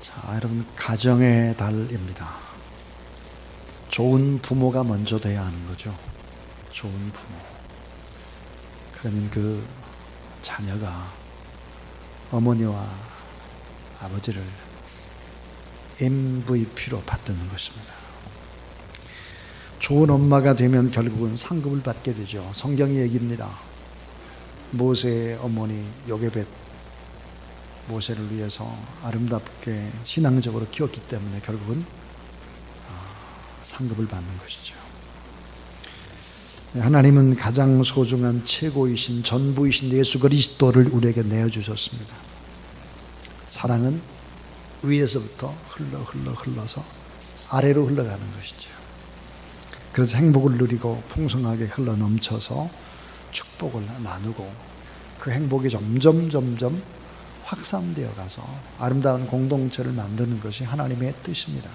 자, 여러분 가정의 달입니다. 좋은 부모가 먼저 돼야 하는 거죠. 좋은 부모. 그러면 그 자녀가 어머니와 아버지를 MVP로 받드는 것입니다. 좋은 엄마가 되면 결국은 상급을 받게 되죠. 성경이 얘기입니다. 모세의 어머니 요게벳 모세를 위해서 아름답게 신앙적으로 키웠기 때문에 결국은 아, 상급을 받는 것이죠. 하나님은 가장 소중한 최고이신 전부이신 예수 그리스도를 우리에게 내어 주셨습니다. 사랑은 위에서부터 흘러 흘러 흘러서 아래로 흘러가는 것이죠. 그래서 행복을 누리고 풍성하게 흘러 넘쳐서 축복을 나누고 그 행복이 점점 점점 확산되어 가서 아름다운 공동체를 만드는 것이 하나님의 뜻입니다.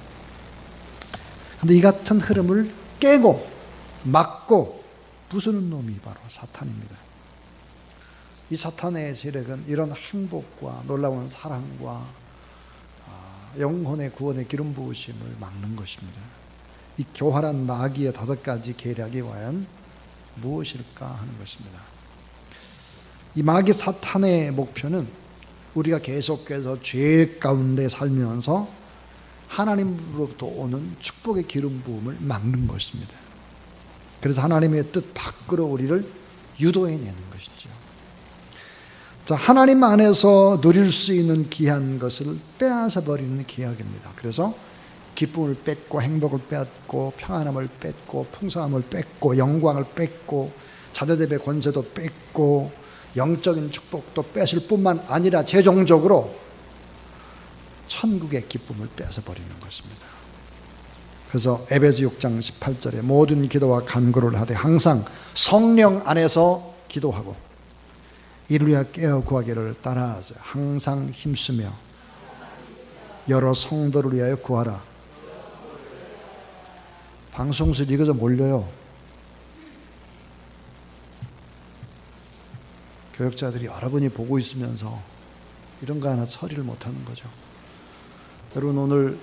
근데 이 같은 흐름을 깨고 막고 부수는 놈이 바로 사탄입니다. 이 사탄의 세력은 이런 행복과 놀라운 사랑과 아, 영혼의 구원의 기름 부으심을 막는 것입니다. 이 교활한 마귀의 다섯 가지 계략이 과연 무엇일까 하는 것입니다. 이 마귀 사탄의 목표는 우리가 계속해서 죄 가운데 살면서 하나님으로부터 오는 축복의 기름 부음을 막는 것입니다. 그래서 하나님의 뜻 밖으로 우리를 유도해내는 것이죠. 자, 하나님 안에서 누릴 수 있는 귀한 것을 빼앗아 버리는 기약입니다. 그래서 기쁨을 뺏고 행복을 뺏고 평안함을 뺏고 풍성함을 뺏고 영광을 뺏고 자녀들의 권세도 뺏고 영적인 축복도 뺏을 뿐만 아니라 최종적으로 천국의 기쁨을 뺏어 버리는 것입니다. 그래서 에베소 6장 18절에 모든 기도와 간구를 하되 항상 성령 안에서 기도하고 이를 위하여 깨어 구하기를 따라하세요. 항상 힘쓰며 여러 성도를 위하여 구하라. 방송실 이거 좀 올려요. 교역자들이 여러분이 보고 있으면서 이런 거 하나 처리를 못하는 거죠. 여러분 오늘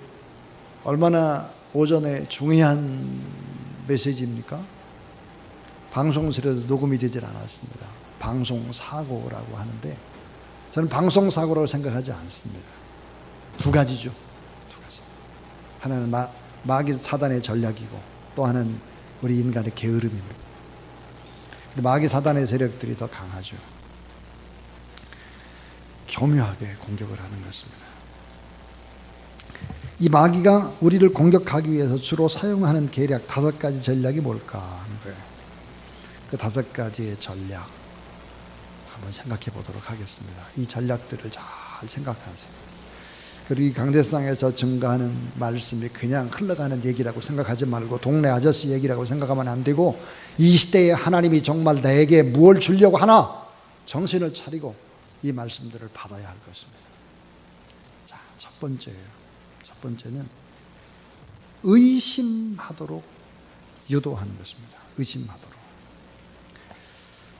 얼마나 오전에 중요한 메시지입니까? 방송실에도 녹음이 되질 않았습니다. 방송 사고라고 하는데 저는 방송 사고라고 생각하지 않습니다. 두 가지죠. 두 가지. 하나는 마, 마귀 사단의 전략이고 또 하나는 우리 인간의 게으름입니다. 마귀 사단의 세력들이 더 강하죠. 교묘하게 공격을 하는 것입니다. 이 마귀가 우리를 공격하기 위해서 주로 사용하는 계략 다섯 가지 전략이 뭘까 하는 거예요. 그 다섯 가지의 전략 한번 생각해 보도록 하겠습니다. 이 전략들을 잘 생각하세요. 그리고 이 강대상에서 증가하는 말씀이 그냥 흘러가는 얘기라고 생각하지 말고 동네 아저씨 얘기라고 생각하면 안 되고 이 시대에 하나님이 정말 나에게 무엇을 주려고 하나 정신을 차리고 이 말씀들을 받아야 할 것입니다. 자, 첫 번째예요. 첫 번째는 의심하도록 유도하는 것입니다. 의심하도록.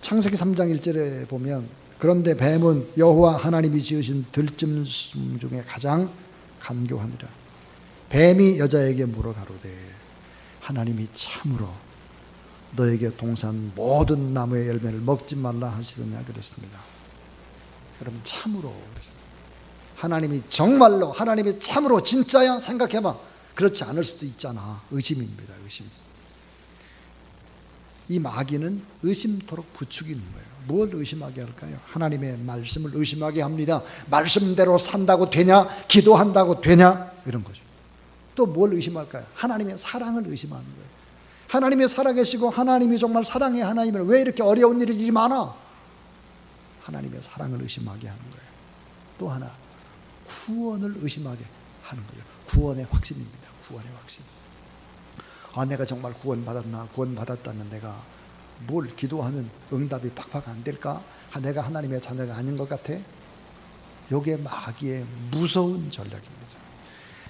창세기 3장 1절에 보면 그런데 뱀은 여호와 하나님이 지으신 들짐승 중에 가장 간교하니라. 뱀이 여자에게 물어 가로되 하나님이 참으로 너에게 동산 모든 나무의 열매를 먹지 말라 하시더냐 그랬습니다. 여러분 참으로 하나님이 정말로 하나님이 참으로 진짜야 생각해봐. 그렇지 않을 수도 있잖아. 의심입니다. 의심. 이 마귀는 의심토록 부추기는 거예요. 뭘 의심하게 할까요? 하나님의 말씀을 의심하게 합니다. 말씀대로 산다고 되냐? 기도한다고 되냐? 이런 거죠. 또 뭘 의심할까요? 하나님의 사랑을 의심하는 거예요. 하나님의 살아계시고 하나님이 정말 사랑의 하나님을 왜 이렇게 어려운 일이 많아? 하나님의 사랑을 의심하게 하는 거예요. 또 하나 구원을 의심하게 하는 거예요. 구원의 확신입니다. 구원의 확신. 아 내가 정말 구원 받았나? 구원 받았다면 내가 뭘 기도하면 응답이 팍팍 안 될까? 아, 내가 하나님의 자녀가 아닌 것 같아? 요게 마귀의 무서운 전략입니다.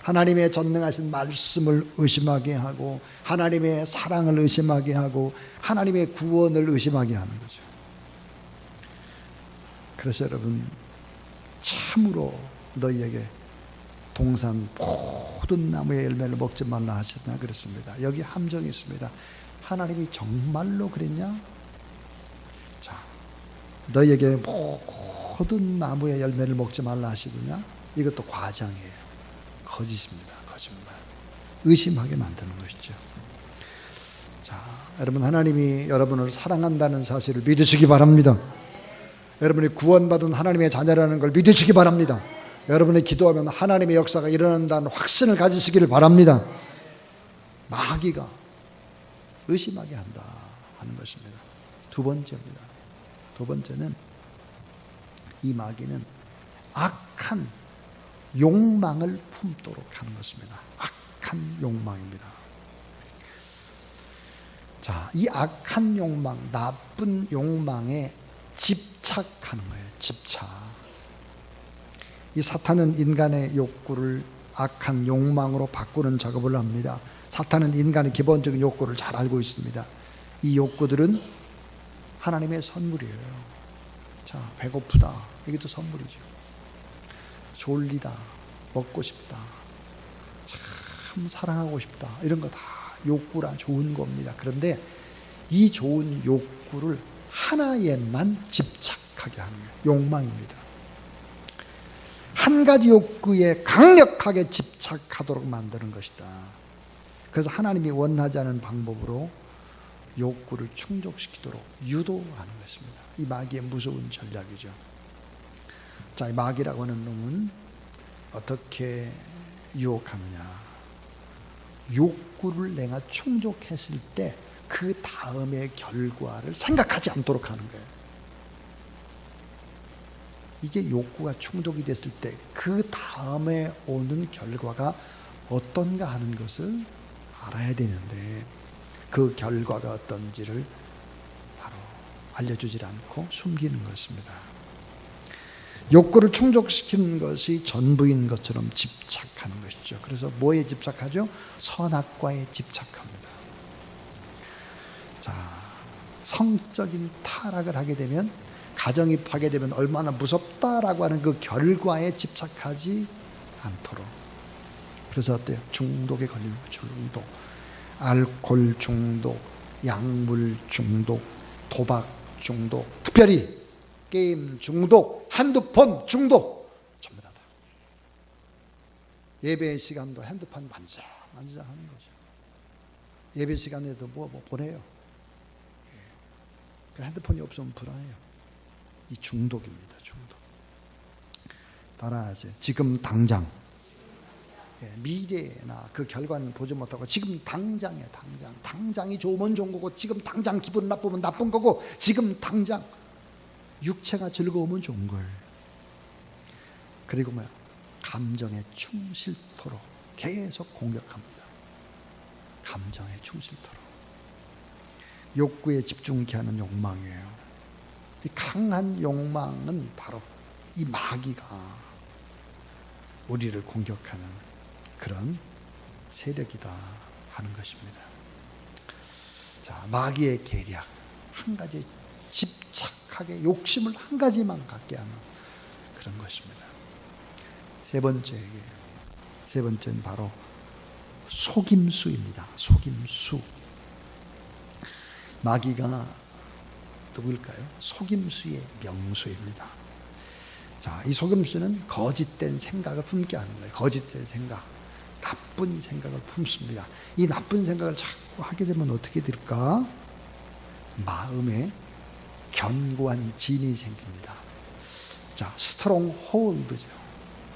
하나님의 전능하신 말씀을 의심하게 하고 하나님의 사랑을 의심하게 하고 하나님의 구원을 의심하게 하는 거죠. 그래서 여러분 참으로 너희에게 동산 모든 나무의 열매를 먹지 말라 하셨나 그랬습니다. 여기 함정이 있습니다. 하나님이 정말로 그랬냐? 자, 너에게 모든 나무의 열매를 먹지 말라 하시더냐? 이것도 과장이에요. 거짓입니다. 거짓말. 의심하게 만드는 것이죠. 자, 여러분 하나님이 여러분을 사랑한다는 사실을 믿으시기 바랍니다. 여러분이 구원받은 하나님의 자녀라는 걸 믿으시기 바랍니다. 여러분이 기도하면 하나님의 역사가 일어난다는 확신을 가지시기를 바랍니다. 마귀가 의심하게 한다 하는 것입니다. 두 번째입니다. 두 번째는 이 마귀는 악한 욕망을 품도록 하는 것입니다. 악한 욕망입니다. 자, 이 악한 욕망, 나쁜 욕망에 집착하는 거예요. 집착. 이 사탄은 인간의 욕구를 악한 욕망으로 바꾸는 작업을 합니다. 사탄은 인간의 기본적인 욕구를 잘 알고 있습니다. 이 욕구들은 하나님의 선물이에요. 자, 배고프다. 이것도 선물이죠. 졸리다. 먹고 싶다. 참 사랑하고 싶다. 이런 거 다 욕구라 좋은 겁니다. 그런데 이 좋은 욕구를 하나에만 집착하게 하는. 욕망입니다. 한 가지 욕구에 강력하게 집착하도록 만드는 것이다. 그래서 하나님이 원하지 않은 방법으로 욕구를 충족시키도록 유도하는 것입니다. 이 마귀의 무서운 전략이죠. 자, 이 마귀라고 하는 놈은 어떻게 유혹하느냐. 욕구를 내가 충족했을 때 그 다음의 결과를 생각하지 않도록 하는 거예요. 이게 욕구가 충족이 됐을 때 그 다음에 오는 결과가 어떤가 하는 것을 알아야 되는데 그 결과가 어떤지를 바로 알려주질 않고 숨기는 것입니다. 욕구를 충족시키는 것이 전부인 것처럼 집착하는 것이죠. 그래서 뭐에 집착하죠? 선악과에 집착합니다. 자, 성적인 타락을 하게 되면 가정이 파괴되면 얼마나 무섭다라고 하는 그 결과에 집착하지 않도록. 그래서 어때요? 중독에 걸리는 중독. 알코올 중독, 약물 중독, 도박 중독, 특별히 게임 중독, 핸드폰 중독. 전부 다. 다. 예배 시간도 핸드폰 만져, 만져 하는 거죠. 예배 시간에도 뭐, 뭐 보내요. 그 핸드폰이 없으면 불안해요. 이 중독입니다. 중독. 따라하세요. 지금 당장. 예, 미래나 그 결과는 보지 못하고 지금 당장에 당장. 당장이 좋으면 좋은 거고 지금 당장 기분 나쁘면 나쁜 거고 지금 당장 육체가 즐거우면 좋은 걸. 그리고 뭐야? 감정에 충실토록 계속 공격합니다. 감정에 충실토록. 욕구에 집중케 하는 욕망이에요. 이 강한 욕망은 바로 이 마귀가 우리를 공격하는 그런 세력이다 하는 것입니다. 자, 마귀의 계략. 한 가지 집착하게 욕심을 한 가지만 갖게 하는 그런 것입니다. 세 번째, 세 번째는 바로 속임수입니다. 속임수. 마귀가 누구일까요? 속임수의 명수입니다. 자, 이 속임수는 거짓된 생각을 품게 하는 거예요. 거짓된 생각, 나쁜 생각을 품습니다. 이 나쁜 생각을 자꾸 하게 되면 어떻게 될까? 마음에 견고한 진이 생깁니다. 자, 스트롱 홀드죠.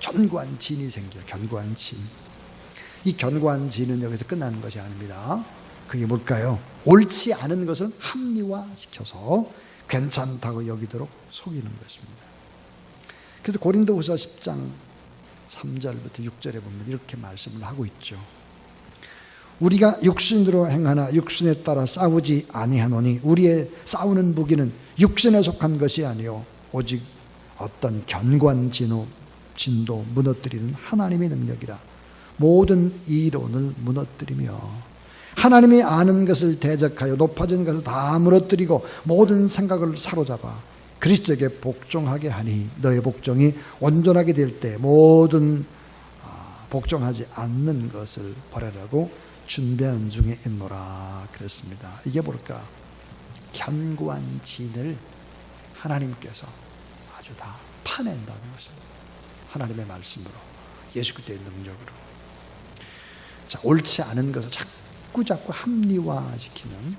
견고한 진이 생겨요. 견고한 진. 이 견고한 진은 여기서 끝나는 것이 아닙니다. 그게 뭘까요? 옳지 않은 것을 합리화시켜서 괜찮다고 여기도록 속이는 것입니다. 그래서 고린도후서 10장 3절부터 6절에 보면 이렇게 말씀을 하고 있죠. 우리가 육신으로 행하나 육신에 따라 싸우지 아니하노니 우리의 싸우는 무기는 육신에 속한 것이 아니요 오직 어떤 견고한 진호, 진도 무너뜨리는 하나님의 능력이라 모든 이론을 무너뜨리며 하나님이 아는 것을 대적하여 높아진 것을 다 무너뜨리고 모든 생각을 사로잡아 그리스도에게 복종하게 하니 너의 복종이 온전하게 될 때 모든 아, 복종하지 않는 것을 버리라고 준비하는 중에 있노라 그랬습니다. 이게 뭘까? 견고한 진을 하나님께서 아주 다 파낸다는 것입니다. 하나님의 말씀으로 예수 그리스도의 능력으로. 자, 옳지 않은 것을 자꾸 자꾸 합리화시키는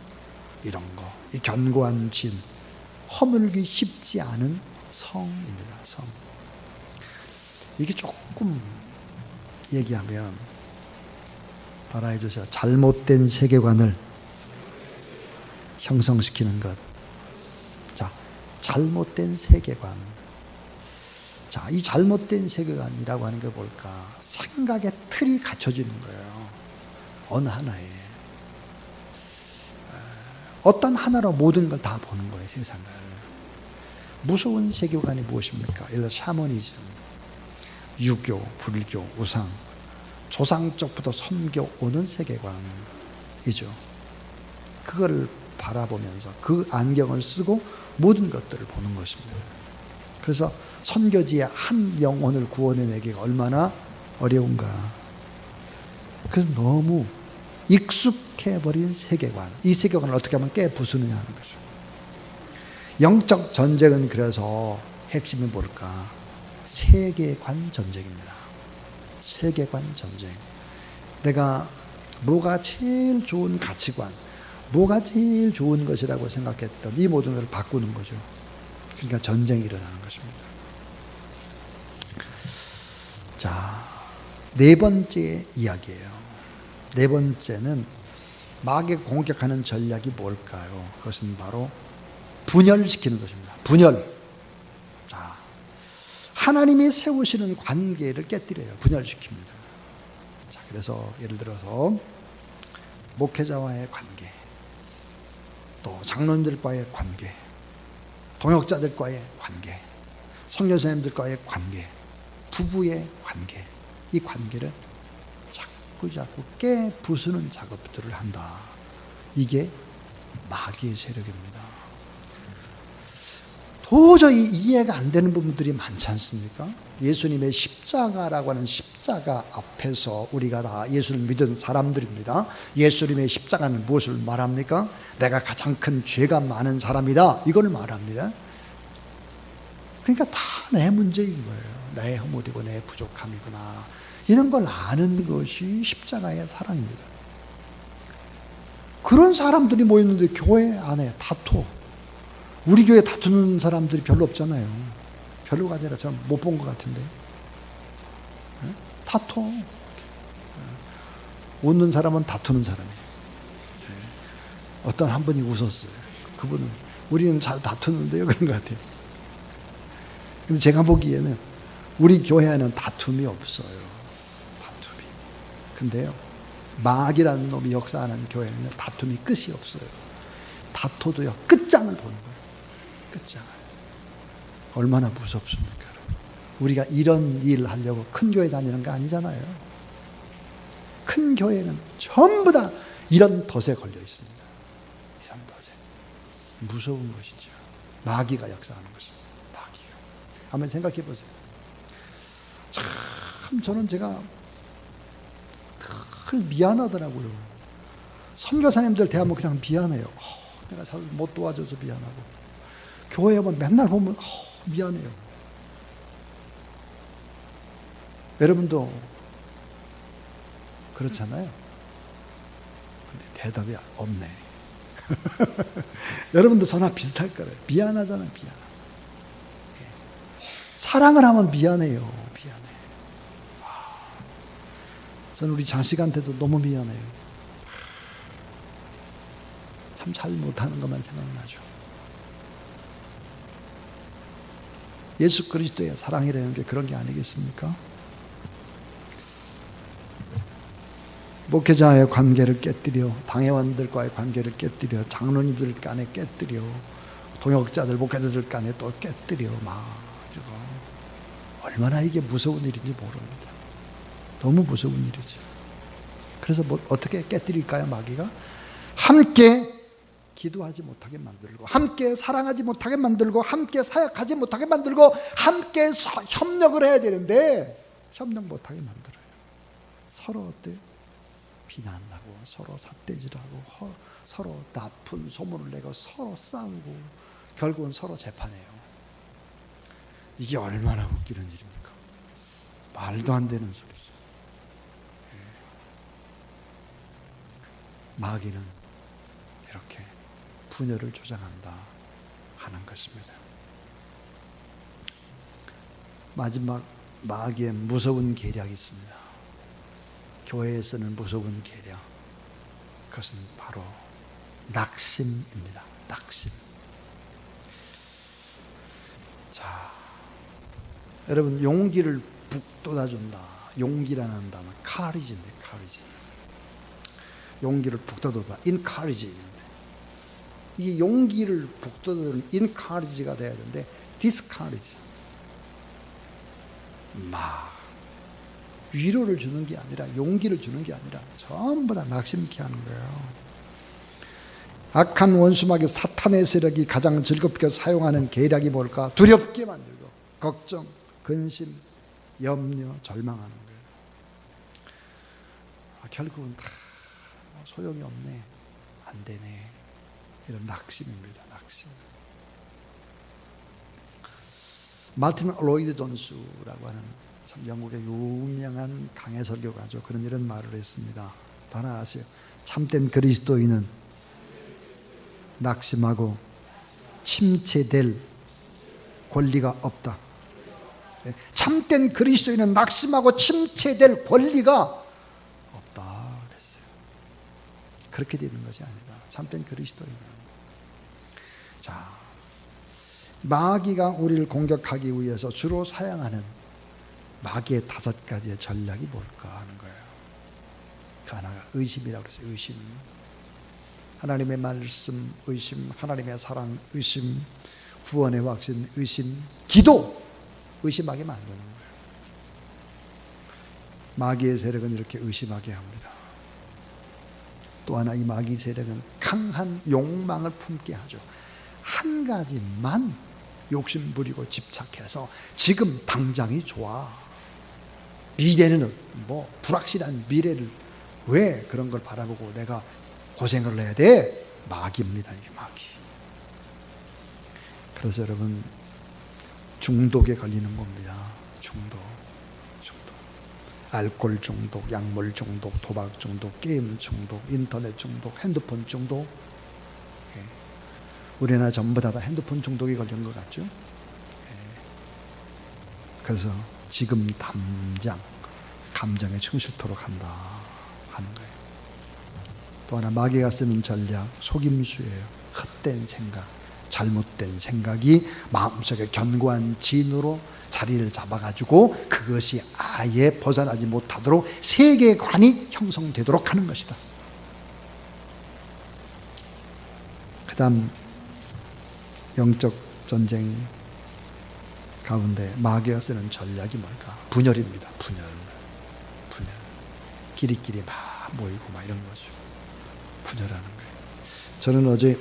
이런 거. 이 견고한 진, 허물기 쉽지 않은 성입니다. 성. 이게 조금 얘기하면 따라해 주세요. 잘못된 세계관을 형성시키는 것. 자, 잘못된 세계관. 자, 이 잘못된 세계관이라고 하는 게 뭘까? 생각의 틀이 갖춰지는 거예요. 어느 하나에. 어떤 하나로 모든 걸 다 보는 거예요, 세상을. 무서운 세계관이 무엇입니까? 예를 들어 샤머니즘, 유교, 불교, 우상, 조상 쪽부터 섬겨오는 세계관이죠. 그거를 바라보면서 그 안경을 쓰고 모든 것들을 보는 것입니다. 그래서 선교지의 한 영혼을 구원해내기가 얼마나 어려운가. 그래서 너무 익숙해버린 세계관. 이 세계관을 어떻게 하면 깨 부수느냐 하는 거죠. 영적 전쟁은 그래서 핵심이 뭘까? 세계관 전쟁입니다. 세계관 전쟁. 내가 뭐가 제일 좋은 가치관, 뭐가 제일 좋은 것이라고 생각했던 이 모든 것을 바꾸는 거죠. 그러니까 전쟁이 일어나는 것입니다. 자, 네 번째 이야기예요. 네 번째는 마귀가 공격하는 전략이 뭘까요? 그것은 바로 분열시키는 것입니다. 분열. 자, 하나님이 세우시는 관계를 깨뜨려요. 분열시킵니다. 자, 그래서 예를 들어서 목회자와의 관계, 또 장로님들과의 관계, 동역자들과의 관계, 성교사님들과의 관계, 부부의 관계, 이 관계를 자 꾸 자꾸 깨 부수는 작업들을 한다. 이게 마귀의 세력입니다. 도저히 이해가 안 되는 부분들이 많지 않습니까? 예수님의 십자가라고 하는 십자가 앞에서 우리가 다 예수를 믿은 사람들입니다. 예수님의 십자가는 무엇을 말합니까? 내가 가장 큰 죄가 많은 사람이다. 이걸 말합니다. 그러니까 다 내 문제인 거예요. 내 허물이고 내 부족함이구나. 이런 걸 아는 것이 십자가의 사랑입니다. 그런 사람들이 모였는데 교회 안에 다투. 우리 교회 다투는 사람들이 별로 없잖아요. 별로가 아니라 전 못 본 것 같은데. 네? 다투. 웃는 사람은 다투는 사람이에요. 네. 어떤 한 분이 웃었어요. 그분은 우리는 잘 다투는데요. 그런 것 같아요. 근데 제가 보기에는 우리 교회에는 다툼이 없어요. 근데요, 마귀라는 놈이 역사하는 교회는 다툼이 끝이 없어요. 다퉈도요, 끝장을 보는 거예요. 끝장을. 얼마나 무섭습니까, 여러분. 우리가 이런 일 하려고 큰 교회 다니는 거 아니잖아요. 큰 교회는 전부 다 이런 덫에 걸려 있습니다. 이런 덫에. 무서운 것이죠. 마귀가 역사하는 것입니다. 마귀가. 한번 생각해 보세요. 참 저는 제가 늘 미안하더라고요. 선교사님들 대하면 그냥 미안해요. 어, 내가 잘 못 도와줘서 미안하고. 교회 오면 맨날 보면 어, 미안해요. 여러분도 그렇잖아요. 근데 대답이 없네. 여러분도 저나 비슷할 거예요. 미안하잖아요, 미안. 사랑을 하면 미안해요. 미안해. 저는 우리 자식한테도 너무 미안해요. 참 잘 못하는 것만 생각나죠. 예수 그리스도의 사랑이라는 게 그런 게 아니겠습니까? 목회자의 관계를 깨뜨려, 당회원들과의 관계를 깨뜨려, 장로님들 간에 깨뜨려, 동역자들, 목회자들 간에 또 깨뜨려, 막. 얼마나 이게 무서운 일인지 모릅니다. 너무 무서운 일이죠. 그래서 뭐 어떻게 깨뜨릴까요, 마귀가? 함께 기도하지 못하게 만들고, 함께 사랑하지 못하게 만들고, 함께 사역하지 못하게 만들고, 함께 협력을 해야 되는데, 협력 못하게 만들어요. 서로 어때? 비난하고 서로 삿대질하고 허- 서로 나쁜 소문을 내고 서로 싸우고 결국은 서로 재판해요. 이게 얼마나 웃기는 일입니까? 말도 안 되는 소리죠. 예. 마귀는 이렇게 분열을 조장한다 하는 것입니다. 마지막 마귀의 무서운 계략이 있습니다. 교회에 쓰는 무서운 계략. 그것은 바로 낙심입니다. 낙심. 자, 여러분 용기를 북돋아준다. 용기라는 단어 카리지인데 카리지. 용기를 북돋아다. 인카리지인데 이 용기를 북돋아주는 인카리지가 돼야 되는데 디스카리지. 막 위로를 주는 게 아니라 용기를 주는 게 아니라 전부 다 낙심케 하는 거예요. 악한 원수막의 사탄의 세력이 가장 즐겁게 사용하는 계략이 뭘까? 두렵게 만들고 걱정, 근심, 염려, 절망하는 거예요. 아, 결국은 다 소용이 없네, 안 되네 이런 낙심입니다. 낙심. 마틴 로이드 존스라고 하는 참 영국의 유명한 강해 설교가죠. 그런 이런 말을 했습니다. 다 아세요? 참된 그리스도인은 낙심하고 침체될 권리가 없다. 예, 참된 그리스도인은 낙심하고 침체될 권리가 없다. 그랬어요. 그렇게 되는 것이 아니다. 참된 그리스도인은. 자, 마귀가 우리를 공격하기 위해서 주로 사용하는 마귀의 다섯 가지의 전략이 뭘까 하는 거예요. 그 하나가 의심이라고 그랬어요. 의심. 하나님의 말씀, 의심, 하나님의 사랑, 의심, 구원의 확신, 의심, 기도, 의심하게 만드는 거예요. 마귀의 세력은 이렇게 의심하게 합니다. 또 하나 이 마귀 세력은 강한 욕망을 품게 하죠. 한 가지만 욕심 부리고 집착해서 지금 당장이 좋아. 미래는 뭐 불확실한 미래를 왜 그런 걸 바라보고 내가 고생을 해야 돼? 마귀입니다. 이게 마귀. 그래서 여러분 중독에 걸리는 겁니다. 중독. 알코올 중독, 약물 중독, 도박 중독, 게임 중독, 인터넷 중독, 핸드폰 중독. 예. 우리나라 전부 다, 다 핸드폰 중독에 걸린 것 같죠? 예. 그래서 지금 당장 감정에 충실토록 한다 하는 거예요. 또 하나 마귀가 쓰는 전략 속임수예요. 헛된 생각, 잘못된 생각이 마음속에 견고한 진으로 자리를 잡아가지고 그것이 아예 벗어나지 못하도록 세계관이 형성되도록 하는 것이다. 그 다음 영적 전쟁 가운데 마귀가 쓰는 전략이 뭘까? 분열입니다. 분열, 분열. 끼리끼리 막 모이고 막 이런 거죠. 분열하는 거예요. 저는 어제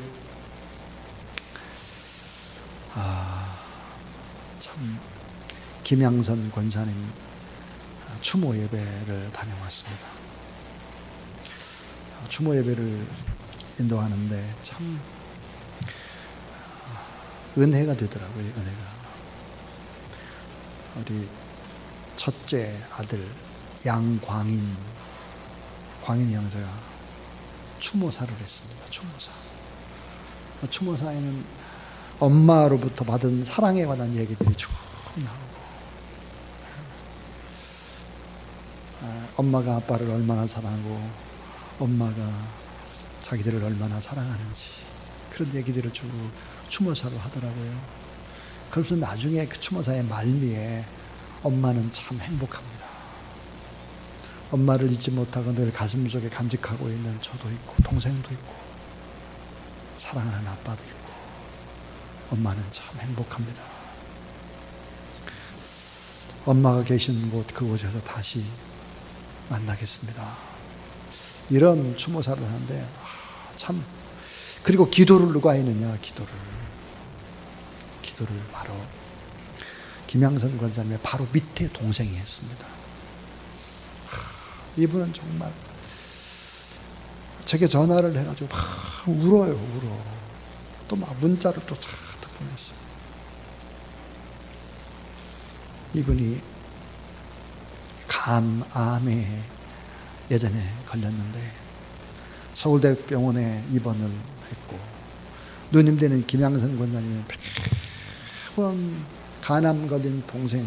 아, 참 김양선 권사님 추모 예배를 다녀왔습니다. 아, 추모 예배를 인도하는데 참 아, 은혜가 되더라고요. 은혜가 우리 첫째 아들 양광인 광인 형제가 추모사를 했습니다. 추모사. 추모사에는 엄마로부터 받은 사랑에 관한 얘기들이 쭉 나오고 엄마가 아빠를 얼마나 사랑하고 엄마가 자기들을 얼마나 사랑하는지 그런 얘기들을 쭉 추모사로 하더라고요. 그래서 나중에 그 추모사의 말미에 엄마는 참 행복합니다. 엄마를 잊지 못하고 늘 가슴 속에 간직하고 있는 저도 있고 동생도 있고 사랑하는 아빠도 있고 엄마는 참 행복합니다. 엄마가 계신 곳 그곳에서 다시 만나겠습니다. 이런 추모사를 하는데 아, 참 그리고 기도를 누가 했느냐 기도를 기도를 바로 김양선 권사님의 바로 밑에 동생이 했습니다. 이분은 정말 제게 전화를 해가지고 막 울어요, 울어. 또 막 문자를 또 잔뜩 보냈어요. 이분이 간암에 예전에 걸렸는데 서울대병원에 입원을 했고 누님 되는 김양선 권장님은 매번 간암 걸린 동생을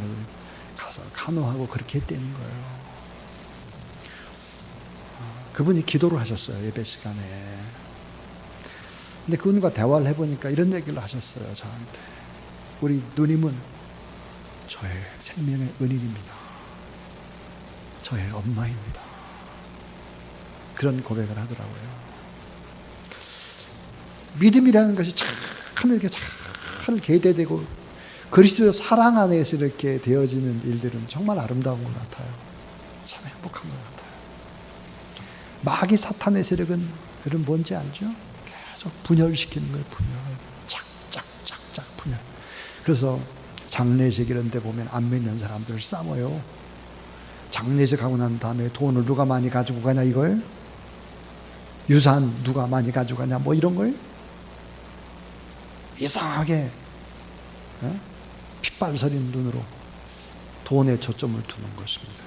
가서 간호하고 그렇게 했다는 거예요. 어, 그분이 기도를 하셨어요 예배 시간에. 근데 그분과 대화를 해보니까 이런 얘기를 하셨어요 저한테. 우리 누님은 저의 생명의 은인입니다. 저의 엄마입니다. 그런 고백을 하더라고요. 믿음이라는 것이 참 이렇게 잘 개대되고 그리스도의 사랑 안에서 이렇게 되어지는 일들은 정말 아름다운 것 같아요. 참 행복한 것 같아요. 마귀 사탄의 세력은 여러분 뭔지 알죠? 계속 분열시키는 거예요. 분열. 짝짝짝짝 분열. 그래서 장례식 이런 데 보면 안 믿는 사람들 싸워요. 장례식 하고 난 다음에 돈을 누가 많이 가지고 가냐 이거예요? 유산 누가 많이 가지고 가냐 뭐 이런 거예요? 이상하게 어? 핏발 서린 눈으로 돈에 초점을 두는 것입니다.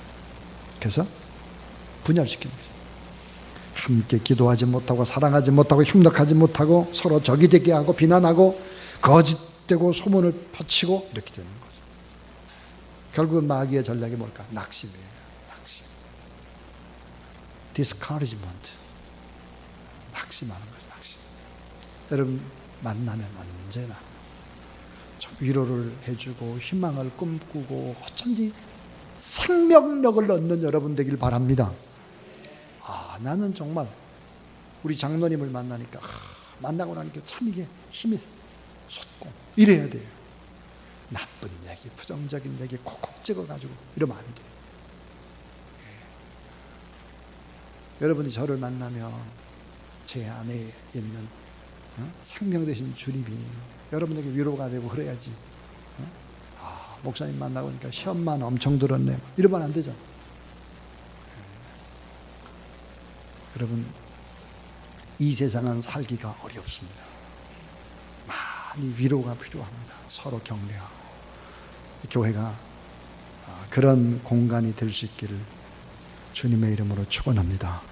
그래서 분열시킵니다. 함께 기도하지 못하고 사랑하지 못하고 협력하지 못하고 서로 적이 되게 하고 비난하고 거짓되고 소문을 퍼치고 이렇게 거죠. 결국은 마귀의 전략이 뭘까? 낙심이에요. 낙심. discouragement. 낙심하는 거죠. 낙심. 여러분 만나면 언제나 좀 위로를 해주고 희망을 꿈꾸고 어쩐지 생명력을 얻는 여러분 되길 바랍니다. 아 나는 정말 우리 장로님을 만나니까 아, 만나고 나니까 참 이게 힘이 솟고 이래야 돼요. 나쁜 얘기, 부정적인 얘기 콕콕 찍어가지고 이러면 안 돼요. 예. 여러분이 저를 만나면 제 안에 있는 어? 생명 되신 주님이 여러분에게 위로가 되고 그래야지. 어? 아, 목사님 만나고 니까 시험만 엄청 들었네. 이러면 안 되잖아. 여러분, 이 세상은 살기가 어렵습니다. 많이 위로가 필요합니다. 서로 격려하고. 교회가 아, 그런 공간이 될 수 있기를 주님의 이름으로 축원합니다.